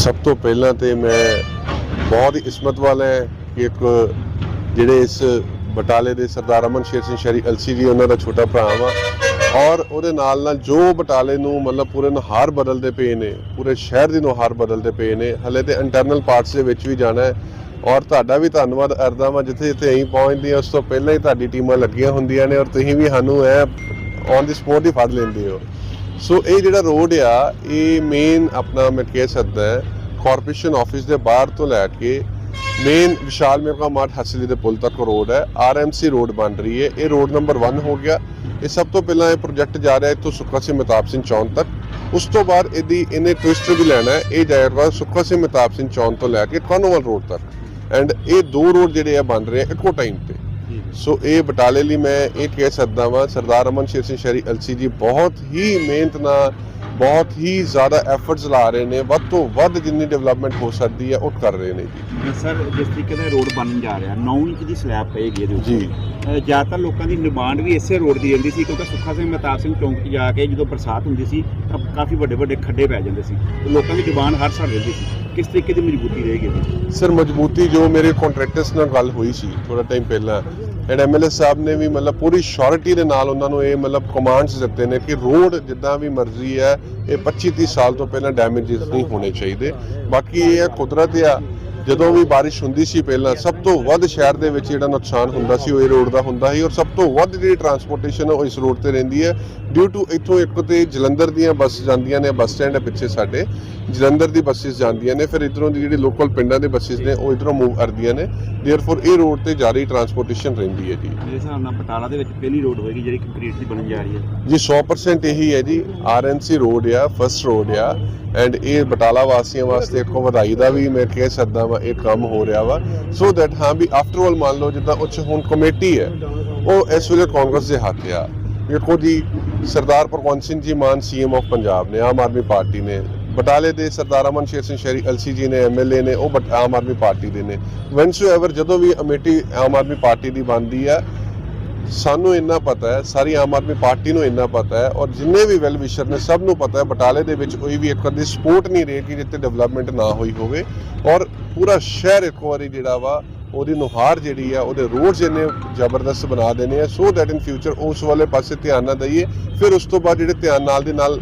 ਸਭ ਤੋਂ ਪਹਿਲਾਂ ਤੇ ਮੈਂ ਬਹੁਤ ਹੀ ਕਿਸਮਤ ਵਾਲਾ ਹੈ ਕਿ ਇੱਕ ਜਿਹੜੇ ਇਸ ਬਟਾਲੇ ਦੇ ਸਰਦਾਰ ਅਮਨ ਸ਼ੇਰ ਸਿੰਘ ਸ਼ਰੀ ਅਲਸੀ ਜੀ, ਉਹਨਾਂ ਦਾ ਛੋਟਾ ਭਰਾ ਵਾ। ਔਰ ਉਹਦੇ ਨਾਲ ਨਾਲ ਜੋ ਬਟਾਲੇ ਨੂੰ ਮਤਲਬ ਪੂਰੇ ਨੁਹਾਰ ਬਦਲਦੇ ਪਏ ਨੇ, ਪੂਰੇ ਸ਼ਹਿਰ ਦੀ ਨੁਹਾਰ ਬਦਲਦੇ ਪਏ ਨੇ, ਹਲੇ ਤੇ ਇੰਟਰਨਲ ਪਾਰਟਸ ਦੇ ਵਿੱਚ ਵੀ ਜਾਣਾ ਹੈ। ਔਰ ਤੁਹਾਡਾ ਵੀ ਧੰਨਵਾਦ ਅਰਦਾ ਵਾਂ, ਜਿੱਥੇ ਜਿੱਥੇ ਅਸੀਂ ਪਹੁੰਚਦੇ ਹਾਂ, ਉਸ ਤੋਂ ਪਹਿਲਾਂ ਹੀ ਤੁਹਾਡੀ ਟੀਮਾਂ ਲੱਗੀਆਂ ਹੁੰਦੀਆਂ ਨੇ, ਔਰ ਤੁਸੀਂ ਵੀ ਸਾਨੂੰ ਐ ਔਨ ਦੀ ਸਪੋਟ ਹੀ ਫੜ ਲੈਂਦੇ ਹੋ। ਸੋ ਇਹ ਜਿਹੜਾ ਰੋਡ ਆ, ਇਹ ਮੇਨ ਆਪਣਾ ਮੈਂ ਕਹਿ ਸਕਦਾ ਹੈ ਕਾਰਪੋਰੇਸ਼ਨ ਆਫਿਸ ਦੇ ਬਾਹਰ ਤੋਂ ਲੈ ਕੇ ਮੇਨ ਵਿਸ਼ਾਲ ਮੇਗਾ ਮਾਰਟ ਹਸਲੀ ਦੇ ਪੁਲ ਤੱਕ ਰੋਡ ਹੈ। ਆਰਐਮਸੀ ਰੋਡ ਬਣ ਰਹੀ ਹੈ। ਇਹ ਰੋਡ ਨੰਬਰ 1 ਹੋ ਗਿਆ। ਇਹ ਸਭ ਤੋਂ ਪਹਿਲਾਂ ਇਹ ਪ੍ਰੋਜੈਕਟ ਜਾ ਰਿਹਾ ਇੱਥੋਂ ਸੁੱਖਾ ਸਿੰਘ ਮਹਿਤਾਬ ਸਿੰਘ ਚੌਂਕ ਤੱਕ। ਉਸ ਤੋਂ ਬਾਅਦ ਇਹਦੀ, ਇਹਨੇ ਟਵਿਸਟ ਵੀ ਲੈਣਾ ਹੈ। ਇਹ ਜਾਏਗਾ ਸੁੱਖਾ ਸਿੰਘ ਮਹਿਤਾਬ ਸਿੰਘ ਚੌਂਕ ਤੋਂ ਲੈ ਕੇ ਕਾਨੋਵਲ ਰੋਡ ਤੱਕ। ਐਂਡ ਇਹ ਦੋ ਰੋਡ ਜਿਹੜੇ ਆ ਬਣ ਰਹੇ ਆ, ਇੱਕੋ ਟਾਈਮ ਤੇ। ਸੋ ਇਹ ਬਟਾਲੇ ਲਈ ਮੈਂ ਇਹ ਕਹਿ ਸਕਦਾ ਵਾਂ ਸਰਦਾਰ ਅਮਨ ਸ਼ੇਰ ਸਿੰਘ ਸ਼ਰੀ ਅਲਸੀ ਜੀ ਬਹੁਤ ਹੀ ਮਿਹਨਤ ਨਾਲ ਬਹੁਤ ਹੀ ਜ਼ਿਆਦਾ ਐਫਰਟਸ ਲਾ ਰਹੇ ਨੇ ਵੱਧ ਤੋਂ ਵੱਧ ਜਿੰਨੀ ਡਿਵੈਲਪਮੈਂਟ ਹੋ ਸਕਦੀ ਹੈ ਉਹ ਕਰ ਰਹੇ ਨੇ ਜੀ। ਸਰ ਜਿਸ ਤਰੀਕੇ ਦਾ ਰੋਡ ਬਣਨ ਜਾ ਰਿਹਾ 9 ਇੰਚ ਦੀ ਸਲੈਬ ਪਏਗੀ ਇਹਦੇ ਉੱਤੇ। ਜੀ। ਜ਼ਿਆਦਾਤਰ ਲੋਕਾਂ ਦੀ ਡਿਮਾਂਡ ਵੀ ਇਸੇ ਰੋਡ ਦੀ ਰਹਿੰਦੀ ਸੀ ਕਿਉਂਕਿ ਸੁੱਖਾ ਸਿੰਘ ਮਹਿਤਾਬ ਸਿੰਘ ਚੌਂਕ 'ਚ ਜਾ ਕੇ ਜਦੋਂ ਬਰਸਾਤ ਹੁੰਦੀ ਸੀ ਤਾਂ ਕਾਫੀ ਵੱਡੇ ਵੱਡੇ ਖੱਡੇ ਪੈ ਜਾਂਦੇ ਸੀ। ਲੋਕਾਂ ਦੀ ਡਿਮਾਂਡ ਹਰ ਸਾਲ ਰਹਿੰਦੀ ਸੀ। ਕਿਸ ਤਰੀਕੇ ਦੀ ਮਜ਼ਬੂਤੀ ਰਹੇਗੀ? ਸਰ, ਮਜ਼ਬੂਤੀ ਜੋ ਮੇਰੇ ਕੰਟਰੈਕਟਰਸ ਨਾਲ ਗੱਲ ਹੋਈ ਸੀ ਥੋੜਾ ਟਾਈਮ ਪਹਿਲਾਂ ਐਂਡ ਐਮਐਲਏ ਸਾਹਿਬ ਨੇ ਵੀ ਮਤਲਬ ਪੂਰੀ ਸ਼ੋਰਿਟੀ ਦੇ ਨਾਲ ਉਹਨਾਂ ਨੂੰ ਇਹ ਮਤਲਬ ਕਮਾਂਡਸ ਦਿੱਤੇ ਨੇ ਕਿ ਰੋਡ ਜਿੱਦਾਂ ਵੀ ਮਰਜ਼ੀ ਹੈ, ਇਹ 25 30 ਸਾਲ ਤੋਂ ਪਹਿਲਾਂ ਡੈਮੇਜਸ ਨਹੀਂ ਹੋਣੇ ਚਾਹੀਦੇ। ਬਾਕੀ ਇਹ ਹੈ ਕੁਦਰਤ ਆ ਜਦੋਂ ਵੀ ਬਾਰਿਸ਼ ਹੁੰਦੀ ਸੀ ਪਹਿਲਾਂ ਸਭ ਤੋਂ ਵੱਧ ਸ਼ਹਿਰ ਦੇ ਵਿੱਚ ਜਿਹੜਾ ਨੁਕਸਾਨ ਹੁੰਦਾ ਸੀ ਉਹ ਇਹ ਰੋਡ ਦਾ ਹੁੰਦਾ ਸੀ ਔਰ ਸਭ ਤੋਂ ਵੱਧ ਜਿਹੜੀ ਟਰਾਂਸਪੋਰਟੇਸ਼ਨ ਉਹ ਇਸ ਰੋਡ ਤੇ ਰਹਿੰਦੀ ਹੈ। ਡਿਊ ਟੂ ਇੱਥੋਂ ਇੱਕ ਤੇ ਜਲੰਧਰ ਦੀਆਂ ਬੱਸ ਜਾਂਦੀਆਂ ਨੇ ਬੱਸ ਸਟੈਂਡ ਹੈ ਪਿੱਛੇ ਸਾਡੇ। ਜਲੰਧਰ ਦੀ ਬੱਸਿਸ ਜਾਂਦੀਆਂ ਨੇ ਫਿਰ ਇਧਰੋਂ ਦੀ ਜਿਹੜੀ ਲੋਕਲ ਪਿੰਡਾਂ ਦੇ ਬੱਸਿਸ ਨੇ ਉਹ ਇਧਰੋਂ ਮੂਵ ਕਰਦੀਆਂ ਨੇ। ਦੇਅਰਫੋਰ ਇਹ ਰੋਡ ਤੇ ਜਾਰੀ ਟਰਾਂਸਪੋਰਟੇਸ਼ਨ ਰਹਿੰਦੀ ਹੈ ਜੀ। ਮੇਰੇ ਹਿਸਾਬ ਨਾਲ ਬਟਾਲਾ ਦੇ ਵਿੱਚ ਪਹਿਲੀ ਰੋਡ ਹੋਏਗੀ ਜਿਹੜੀ ਕੰਕਰੀਟ ਦੀ ਬਣਨ ਜਾ ਰਹੀ ਹੈ। ਜੀ 100% ਇਹੀ ਹੈ ਜੀ। ਆਰਐਨਸੀ ਰੋਡ ਆ ਫਸਟ ਰੋਡ ਆ। ਐਂਡ ਇਹ ਬਟਾਲਾ ਵਾਸੀਆਂ ਵਾਸਤੇ ਇੱਕੋ ਵਧਾਈ ਦਾ ਵੀ ਮੈਂ ਕਹਿ ਸਕਦਾ ਵਾ, ਇਹ ਕੰਮ ਹੋ ਰਿਹਾ ਵਾ। ਸੋ ਦੈਟ ਹਾਂ ਵੀ ਆਫਟਰ ਆਲ ਮੰਨ ਲਓ ਜਿੱਦਾਂ ਉੱਚ ਹੁਣ ਕਮੇਟੀ ਹੈ, ਉਹ ਇਸ ਵੇਲੇ ਕਾਂਗਰਸ ਦੇ ਹੱਥ ਆ। ਵੇਖੋ ਜੀ, ਸਰਦਾਰ ਭਗਵੰਤ ਸਿੰਘ ਜੀ ਮਾਨ ਸੀਐਮ ਆਫ ਪੰਜਾਬ ਨੇ, ਆਮ ਆਦਮੀ ਪਾਰਟੀ ਨੇ। ਬਟਾਲੇ ਦੇ ਸਰਦਾਰ ਅਮਨ ਸ਼ੇਰ ਸਿੰਘ ਸ਼ਹਿਰੀ, ਅਲਸੀ ਜੀ ਨੇ ਐਮਐਲਏ ਨੇ, ਉਹ ਬਟ- ਆਮ ਆਦਮੀ ਪਾਰਟੀ ਦੇ ਨੇ। ਵੈਨਸੋ ਐਵਰ ਜਦੋਂ ਵੀ ਅਮੇਟੀ ਆਮ ਆਦਮੀ ਪਾਰਟੀ ਦੀ ਬਣਦੀ ਆ ਸਾਨੂੰ ਇੰਨਾ ਪਤਾ ਹੈ, ਸਾਰੀ ਆਮ ਆਦਮੀ ਪਾਰਟੀ ਨੂੰ ਇੰਨਾ ਪਤਾ ਹੈ ਔਰ ਜਿੰਨੇ ਵੀ ਵੈਲ ਵਿਸ਼ਰ ਨੇ ਸਭ ਨੂੰ ਪਤਾ ਹੈ, ਬਟਾਲੇ ਦੇ ਵਿੱਚ ਕੋਈ ਵੀ ਇੱਕ ਅੱਧੀ ਸਪੋਰਟ ਨਹੀਂ ਰਹੀ ਕਿ ਜਿੱਥੇ ਡਿਵੈਲਪਮੈਂਟ ਨਾ ਹੋਈ ਹੋਵੇ ਔਰ ਪੂਰਾ ਸ਼ਹਿਰ ਇੱਕ ਵਾਰੀ ਜਿਹੜਾ ਵਾ ਉਹਦੀ ਨੁਹਾਰ ਜਿਹੜੀ ਆ, ਉਹਦੇ ਰੋਡਸ ਇੰਨੇ ਜ਼ਬਰਦਸਤ ਬਣਾ ਦੇਣੇ ਆ ਸੋ ਦੈਟ ਇਨ ਫਿਊਚਰ ਉਸ ਵਾਲੇ ਪਾਸੇ ਧਿਆਨ ਨਾ ਦਈਏ, ਫਿਰ ਉਸ ਤੋਂ ਬਾਅਦ ਜਿਹੜੇ ਧਿਆਨ ਨਾਲ ਦੇ ਨਾਲ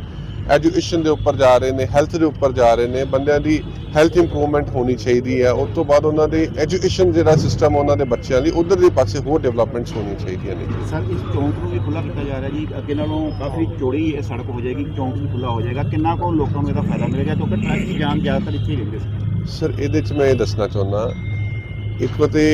ਐਜੂਕੇਸ਼ਨ ਦੇ ਉੱਪਰ ਜਾ ਰਹੇ ਨੇ ਹੈਲਥ ਦੇ ਉੱਪਰ ਜਾ ਰਹੇ ਨੇ ਬੰਦਿਆਂ ਦੀ ਹੈਲਥ ਇੰਪਰੂਵਮੈਂਟ ਹੋਣੀ ਚਾਹੀਦੀ ਹੈ। ਉਸ ਤੋਂ ਬਾਅਦ ਉਹਨਾਂ ਦੇ ਐਜੂਕੇਸ਼ਨ ਜਿਹੜਾ ਸਿਸਟਮ ਉਹਨਾਂ ਦੇ ਬੱਚਿਆਂ ਲਈ ਉਧਰ ਦੇ ਪਾਸੇ ਹੋਰ ਡਿਵੈਲਪਮੈਂਟਸ ਹੋਣੀਆਂ ਚਾਹੀਦੀਆਂ ਨੇ। ਸਰ ਇਸ ਚੌਂਕ ਨੂੰ ਵੀ ਖੁੱਲਾ ਕੀਤਾ ਜਾ ਰਿਹਾ ਜੀ। ਅੱਗੇ ਨਾਲੋਂ ਕਾਫੀ ਚੌੜੀ ਇਹ ਸੜਕ ਹੋ ਜਾਏਗੀ ਚੌਂਕ ਵੀ ਖੁੱਲਾ ਹੋ ਜਾਏਗਾ। ਕਿੰਨਾ ਕੁ ਲੋਕਾਂ ਨੂੰ ਇਹਦਾ ਫਾਇਦਾ ਮਿਲੇਗਾ? ਕਿਉਂਕਿ ਟ੍ਰੈਫਿਕ ਜਾਮ ਜ਼ਿਆਦਾਤਰ ਇੱਥੇ ਹੀ ਰਹਿੰਦੇ ਸੀ। ਸਰ ਇਹਦੇ ਚ ਮੈਂ ਇਹ ਦੱਸਣਾ ਚਾਹੁੰਦਾ ਇੱਕ ਤੇ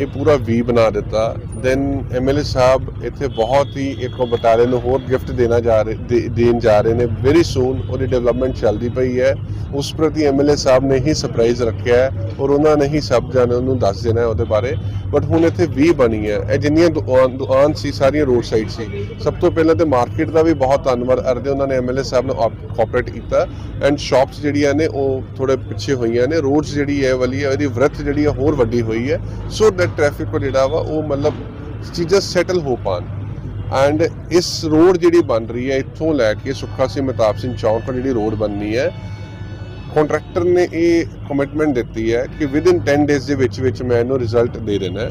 ਇਹ ਪੂਰਾ ਵੀ ਬਣਾ ਦਿੱਤਾ। ਦੈਨ ਐਮਐਲਏ ਸਾਹਿਬ ਇੱਥੇ ਬਹੁਤ ਹੀ ਇੱਕ ਬਟਾਲੇ ਨੂੰ ਹੋਰ ਗਿਫਟ ਦੇਣਾ ਜਾ ਰਹੇ ਦੇ- ਦੇਣ ਜਾ ਰਹੇ ਨੇ। ਵੈਰੀ ਸੂਨ ਉਹਦੀ ਡਿਵੈਲਪਮੈਂਟ ਚੱਲਦੀ ਪਈ ਹੈ। ਉਸ ਪ੍ਰਤੀ ਐਮਐਲਏ ਸਾਹਿਬ ਨੇ ਹੀ ਸਰਪ੍ਰਾਈਜ਼ ਰੱਖਿਆ ਹੈ ਔਰ ਉਹਨਾਂ ਨੇ ਹੀ ਸਭ ਜਾਣਿਆਂ ਉਹਨੂੰ ਦੱਸ ਦੇਣਾ ਹੈ ਉਹਦੇ ਬਾਰੇ। ਬਟ ਹੁਣ ਇੱਥੇ ਵੀ ਬਣੀ ਹੈ। ਇਹ ਜਿੰਨੀਆਂ ਦੁਕਾਨ ਦੁਕਾਨ ਸੀ, ਸਾਰੀਆਂ ਰੋਡ ਸਾਈਡ ਸੀ। ਸਭ ਤੋਂ ਪਹਿਲਾਂ ਤੇ ਮਾਰਕੀਟ ਦਾ ਵੀ ਬਹੁਤ ਧੰਨਵਾਦ ਅਰਦੇ ਉਹਨਾਂ ਨੇ ਐਮਐਲਏ ਸਾਹਿਬ ਨੂੰ ਕੋਆਪਰੇਟ ਕੀਤਾ। ਐਂਡ ਸ਼ਾਪਸ ਜਿਹੜੀਆਂ ਨੇ ਉਹ ਥੋੜੇ ਪਿੱਛੇ ਹੋਈਆਂ ਨੇ। ਰੋਡਸ ਜਿਹੜੀ ਹੈ ਵਾਲੀ ਹੈ, ਇਹਦੀ ਵਰਥ ਜਿਹੜੀ ਹੈ ਹੋਰ ਵੱਡੀ ਹੋਈ ਹੈ। ਸੋ ਦੈਟ ਟ੍ਰੈਫਿਕ ਕੋ ਜਿਹੜਾ ਵਾ ਉਹ ਮਤਲਬ ਚੀਜ਼ਾਂ ਸੈਟਲ ਹੋ ਪਾਣ। ਐਂਡ ਇਸ ਰੋਡ ਜਿਹੜੀ ਬਣ ਰਹੀ ਹੈ, ਇੱਥੋਂ ਲੈ ਕੇ ਸੁੱਖਾ ਸਿੰਘ ਮਹਿਤਾਬ ਸਿੰਘ ਚੌਂਕ ਤੱਕ ਜਿਹੜੀ ਰੋਡ ਬਣਨੀ ਹੈ ਕੰਟਰੈਕਟਰ ਨੇ ਇਹ ਕਮਿਟਮੈਂਟ ਦਿੱਤੀ ਹੈ ਕਿ ਵਿਦ ਇਨ 10 ਡੇਜ਼ ਦੇ ਵਿੱਚ ਵਿੱਚ ਮੈਂ ਇਹਨੂੰ ਰਿਜ਼ਲਟ ਦੇ ਦੇਣਾ ਹੈ।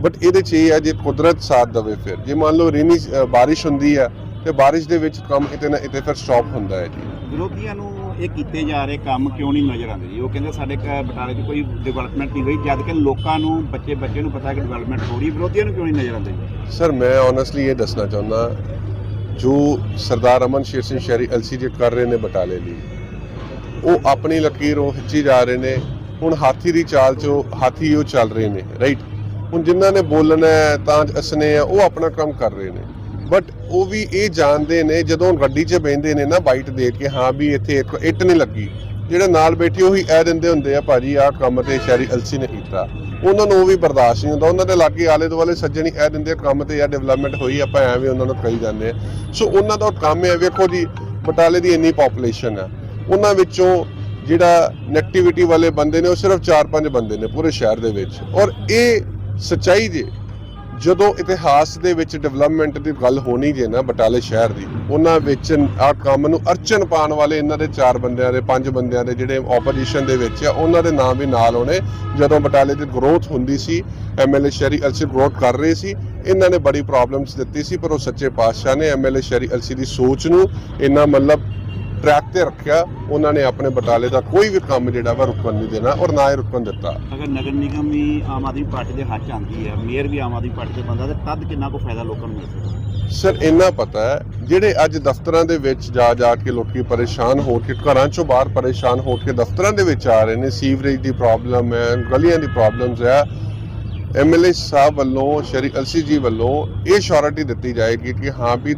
ਬਟ ਇਹਦੇ ਚ ਇਹ ਹੈ, ਜੇ ਕੁਦਰਤ ਸਾਥ ਦੇਵੇ ਫਿਰ। ਜੇ ਮੰਨ ਲਓ ਰੇਨੀ ਬਾਰਿਸ਼ ਹੁੰਦੀ ਹੈ, ਤੇ ਬਾਰਿਸ਼ ਦੇ ਵਿੱਚ ਕੰਮ ਕਿਤੇ ਨਾ ਕਿਤੇ ਫਿਰ ਸਟਾਪ ਹੁੰਦਾ ਹੈ ਜੀ। ਵਿਰੋਧੀਆਂ ਨੂੰ ਇਹ ਕੀਤੇ ਜਾ ਰਹੇ ਕੰਮ ਕਿਉਂ ਨਹੀਂ ਨਜ਼ਰ ਆਉਂਦੇ ਜੀ? ਉਹ ਕਹਿੰਦੇ ਸਾਡੇ ਕ- ਬਟਾਲੇ 'ਚ ਕੋਈ ਡਿਵੈਲਪਮੈਂਟ ਨਹੀਂ ਹੋਈ, ਜਦ ਕਿ ਲੋਕਾਂ ਨੂੰ ਬੱਚੇ ਬੱਚੇ ਨੂੰ ਪਤਾ ਕਿ ਡਿਵੈਲਪਮੈਂਟ ਹੋ ਰਹੀ, ਵਿਰੋਧੀਆਂ ਨੂੰ ਕਿਉਂ ਨਹੀਂ ਨਜ਼ਰ ਆਉਂਦੇ ਜੀ? ਸਰ ਮੈਂ ਓਨੈਸਟਲੀ ਇਹ ਦੱਸਣਾ ਚਾਹੁੰਦਾ, ਜੋ ਸਰਦਾਰ ਅਮਨ ਸ਼ੇਰ ਸਿੰਘ ਸ਼ਹਿਰੀ ਅਲਸੀ ਕਰ ਰਹੇ ਨੇ ਬਟਾਲੇ ਲਈ, ਉਹ ਆਪਣੀ ਲਕੀਰ ਉਹ ਖਿੱਚੀ ਜਾ ਰਹੇ ਨੇ, ਹੁਣ ਹਾਥੀ ਦੀ ਚਾਲ 'ਚ ਉਹ, ਹਾਥੀ ਉਹ ਚੱਲ ਰਹੇ ਨੇ ਰਾਈਟ ਹੁਣ ਜਿਨ੍ਹਾਂ ਨੇ ਬੋਲਣਾ ਹੈ ਤਾਂ ਅਸਨੇ ਆ, ਉਹ ਆਪਣਾ ਕੰਮ ਕਰ ਰਹੇ ਨੇ। ਬਟ ਉਹ ਵੀ ਇਹ ਜਾਣਦੇ ਨੇ, ਜਦੋਂ ਗੱਡੀ 'ਚ ਬੈੰਦੇ ਨੇ ਨਾ ਬਾਈਟ ਦੇ ਕੇ, ਹਾਂ ਵੀ ਇੱਥੇ ਇੱਕ ਇੱਟ ਨਹੀਂ ਲੱਗੀ। ਜਿਹੜੇ ਨਾਲ ਬੈਠੇ ਉਹੀ ਐ ਦਿੰਦੇ ਹੁੰਦੇ ਆ, ਭਾਜੀ ਆਹ ਕੰਮ ਤੇ ਸ਼ਹਿਰੀ ਅਲਸੀ ਨੇ ਕੀਤਾ। ਉਹਨਾਂ ਨੂੰ ਉਹ ਵੀ ਬਰਦਾਸ਼ਤ ਨਹੀਂ ਹੁੰਦਾ। ਉਹਨਾਂ ਦੇ ਲਾਗੇ ਆਲੇ ਦੁਆਲੇ ਸੱਜਣੀ ਐ ਦਿੰਦੇ ਆ, ਕੰਮ ਤੇ ਆ ਡਿਵੈਲਪਮੈਂਟ ਹੋਈ, ਆਪਾਂ ਐਵੇਂ ਉਹਨਾਂ ਨੂੰ ਕਹੀ ਜਾਂਦੇ ਆ। ਸੋ ਉਹਨਾਂ ਦਾ ਕੰਮ ਹੈ ਵੇਖੋ ਜੀ, ਬਟਾਲੇ ਦੀ ਇੰਨੀ ਪੋਪੂਲੇਸ਼ਨ ਆ। ਉਹਨਾਂ ਵਿੱਚੋਂ ਜਿਹੜਾ ਨੈਗੇਟਿਵਿਟੀ ਵਾਲੇ ਬੰਦੇ ਨੇ, ਉਹ ਸਿਰਫ 4-5 ਬੰਦੇ ਨੇ ਪੂਰੇ ਸ਼ਹਿਰ ਦੇ ਵਿੱਚ। ਔਰ ਇਹ ਸੱਚਾਈ ਜੇ ਜਦੋਂ ਇਤਿਹਾਸ ਦੇ ਵਿੱਚ ਡਿਵੈਲਪਮੈਂਟ ਦੀ ਗੱਲ ਹੋਣੀ ਜੇ ਨਾ ਬਟਾਲੇ ਸ਼ਹਿਰ ਦੀ, ਉਹਨਾਂ ਵਿੱਚ ਆ ਕੰਮ ਨੂੰ ਅਰਚਨ ਪਾਉਣ ਵਾਲੇ ਇਹਨਾਂ ਦੇ ਚਾਰ ਬੰਦਿਆਂ ਦੇ, ਪੰਜ ਬੰਦਿਆਂ ਦੇ ਜਿਹੜੇ ਆਪੋਜੀਸ਼ਨ ਦੇ ਵਿੱਚ ਆ, ਉਹਨਾਂ ਦੇ ਨਾਮ ਵੀ ਨਾਲ ਹੋਣੇ ਜਦੋਂ ਬਟਾਲੇ ਦੀ ਗਰੋਥ ਹੁੰਦੀ ਸੀ ਐਮਐਲਏ ਸ਼ਹਿਰੀ ਅਲਸੀ ਗਰੋਥ ਕਰ ਰਹੇ ਸੀ, ਇਹਨਾਂ ਨੇ ਬੜੀ ਪ੍ਰੋਬਲਮਸ ਦਿੱਤੀ ਸੀ, ਪਰ ਉਹ ਸੱਚੇ ਪਾਤਸ਼ਾਹ ਨੇ ਐਮਐਲਏ ਸ਼ਹਿਰੀ ਅਲਸੀ ਦੀ ਸੋਚ ਨੂੰ ਇੰਨਾ ਮਤਲਬ ਟਰੈਕ ਤੇ ਰੱਖਿਆ ਉਹਨਾਂ ਨੇ ਆਪਣੇ ਬਟਾਲੇ ਦਾ ਕੋਈ ਵੀ ਕੰਮ ਜਿਹੜਾ ਵਾ ਰੁਕਣ ਨਹੀਂ ਦੇਣਾ ਔਰ ਨਾ ਹੀ ਰੁਕਣ ਦਿੱਤਾ। ਅਗਰ ਨਗਰ ਨਿਗਮ ਵੀ ਆਮ ਆਦਮੀ ਪਾਰਟੀ ਦੇ ਹੱਥ 'ਚ ਆਉਂਦੀ ਹੈ ਮੇਅਰ ਵੀ ਆਮ ਆਦਮੀ ਪਾਰਟੀ ਦੇ ਬੰਦਾ ਤੇ ਤਦ ਕਿੰਨਾ ਕੋ ਫਾਇਦਾ ਲੋਕਾਂ ਨੂੰ ਮਿਲ ਸਕਦਾ? ਸਰ ਇੰਨਾ ਪਤਾ ਹੈ ਜਿਹੜੇ ਅੱਜ ਦਫ਼ਤਰਾਂ ਦੇ ਵਿੱਚ ਜਾ ਜਾ ਕੇ ਲੋਕੀ ਪਰੇਸ਼ਾਨ ਹੋ ਕੇ ਘਰਾਂ ਚੋਂ ਬਾਹਰ ਪਰੇਸ਼ਾਨ ਹੋ ਕੇ ਦਫ਼ਤਰਾਂ ਦੇ ਵਿੱਚ ਆ ਰਹੇ ਨੇ ਸੀਵਰੇਜ ਦੀ ਪ੍ਰੋਬਲਮ ਹੈ ਗਲੀਆਂ ਦੀ ਪ੍ਰੋਬਲਮਸ ਹੈ ਐਮਐਲਏ ਸਾਹਿਬ ਵੱਲੋਂ ਸ਼ਰੀ ਅਲਸੀ ਜੀ ਵੱਲੋਂ ਇਹ ਸ਼ੋਰਿਟੀ ਦਿੱਤੀ ਜਾਏਗੀ ਕਿ ਹਾਂ ਵੀ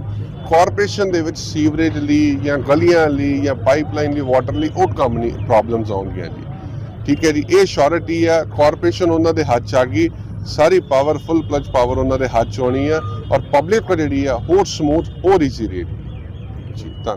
ਕਾਰਪੋਰੇਸ਼ਨ ਦੇ ਵਿੱਚ ਸੀਵਰੇਜ ਲਈ ਜਾਂ ਗਲੀਆਂ ਲਈ ਜਾਂ ਪਾਈਪਲਾਈਨ ਲਈ ਵਾਟਰ ਲਈ ਉਹ ਕੰਮ ਨਹੀਂ ਪ੍ਰੋਬਲਮਸ ਆਉਣਗੀਆਂ ਜੀ। ਠੀਕ ਹੈ ਜੀ, ਇਹ ਸ਼ੋਰਿਟੀ ਆ ਕਾਰਪੋਰੇਸ਼ਨ ਉਹਨਾਂ ਦੇ ਹੱਥ 'ਚ ਆ ਗਈ, ਸਾਰੀ ਪਾਵਰ ਪਲੱਜ ਪਾਵਰ ਉਹਨਾਂ ਦੇ ਹੱਥ 'ਚ ਆਉਣੀ ਆ ਔਰ ਪਬਲਿਕ ਜਿਹੜੀ ਆ, ਹੋਰ ਸਮੂਥ ਹੋਰ ਈਜ਼ੀ ਰੇਟ ਜੀ ਧੰਨ